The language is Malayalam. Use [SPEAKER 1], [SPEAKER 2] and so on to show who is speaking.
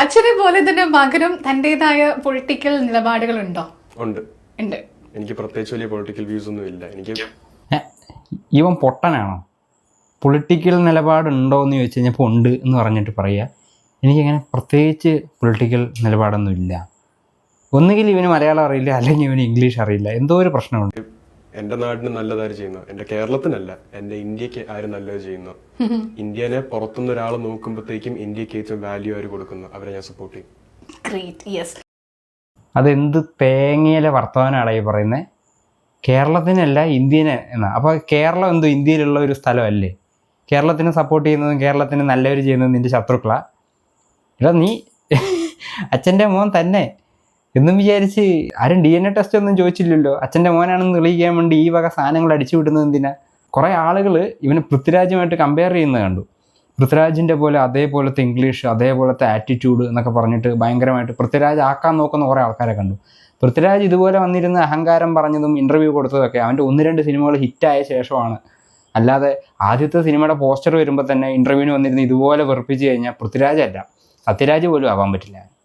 [SPEAKER 1] അച്ഛനെ പോലെ തന്നെ മകനും തന്റേതായ പൊളിറ്റിക്കൽ നിലപാടുകളുണ്ടോ?
[SPEAKER 2] ഉണ്ട്.
[SPEAKER 1] ഉണ്ട്.
[SPEAKER 2] എനിക്ക് പ്രത്യേകിച്ച് വലിയ പൊളിറ്റിക്കൽ വ്യൂസ് ഒന്നും ഇല്ല. എനിക്ക്
[SPEAKER 3] ഇവൻ പൊട്ടനാണോ? പൊളിറ്റിക്കൽ നിലപാടുണ്ടോ എന്ന് ചോദിച്ചു കഴിഞ്ഞപ്പോൾ ഉണ്ട് എന്ന് പറഞ്ഞിട്ട് പറയുക എനിക്കങ്ങനെ പ്രത്യേകിച്ച് പൊളിറ്റിക്കൽ നിലപാടൊന്നും ഇല്ല. ഒന്നുകിൽ ഇവന് മലയാളം അറിയില്ല അല്ലെങ്കിൽ ഇവന് ഇംഗ്ലീഷ് അറിയില്ല. എന്തോ ഒരു പ്രശ്നമുണ്ട്.
[SPEAKER 2] എന്റെ നാടിന് നല്ലതാര് ചെയ്യുന്നു? എന്റെ കേരളത്തിനല്ല എന്റെ ഇന്ത്യയ്ക്ക് ആര് നല്ലത് ചെയ്യുന്നു? ഇന്ത്യനെ പുറത്തുനിന്ന് ഒരാൾ നോക്കുമ്പോഴത്തേക്കും ഇന്ത്യയ്ക്ക് ഏറ്റവും വാല്യൂ ആര് കൊടുക്കുന്നു? അവരെ ഞാൻ സപ്പോർട്ട് ചെയ്യും.
[SPEAKER 1] ഗ്രേറ്റ് യെസ്
[SPEAKER 3] അതെന്ത് തേങ്ങയിലെ വർത്തമാനമാണ് ഈ പറയുന്നത് കേരളത്തിനല്ല ഇന്ത്യനെ എന്നാ. അപ്പോൾ കേരളം എന്തോ ഇന്ത്യയിലുള്ള ഒരു സ്ഥലമല്ലേ? കേരളത്തിനെ സപ്പോർട്ട് ചെയ്യുന്നതും കേരളത്തിന് നല്ലവർ ചെയ്യുന്നതും നിന്റെ ശത്രുക്കളാ. എടാ നീ അച്ഛന്റെ മോൻ തന്നെ. എന്നും വിചാരിച്ച് ആരും ഡി എൻ എ ടെസ്റ്റ് ഒന്നും ചോദിച്ചില്ലല്ലോ. അച്ഛന്റെ മോനാണെന്ന് തെളിയിക്കാൻ വേണ്ടി ഈ വക സാധനങ്ങൾ അടിച്ചു വിടുന്നത് എന്തിനാ? കുറേ ആളുകൾ ഇവനെ പൃഥ്വിരാജുമായിട്ട് കമ്പയർ ചെയ്യുന്നത് കണ്ടു. പൃഥ്വിരാജിന്റെ പോലെ അതേപോലത്തെ ഇംഗ്ലീഷ് അതേപോലത്തെ ആറ്റിറ്റ്യൂഡ് എന്നൊക്കെ പറഞ്ഞിട്ട് ഭയങ്കരമായിട്ട് പൃഥ്വിരാജ് ആക്കാൻ നോക്കുന്ന കുറേ ആൾക്കാരെ കണ്ടു. പൃഥ്വിരാജ് ഇതുപോലെ വന്നിരുന്ന അഹങ്കാരം പറഞ്ഞതും ഇന്റർവ്യൂ കൊടുത്തതൊക്കെ അവന്റെ ഒന്ന് രണ്ട് സിനിമകൾ ഹിറ്റായ ശേഷമാണ്. അല്ലാതെ ആദ്യത്തെ സിനിമയുടെ പോസ്റ്റർ വരുമ്പോൾ തന്നെ ഇന്റർവ്യൂവിന് വന്നിരുന്ന് ഇതുപോലെ വെറുപ്പിച്ച് കഴിഞ്ഞാൽ പൃഥ്വിരാജല്ല. സത്യരാജ് പോലും ആവാൻ പറ്റില്ല.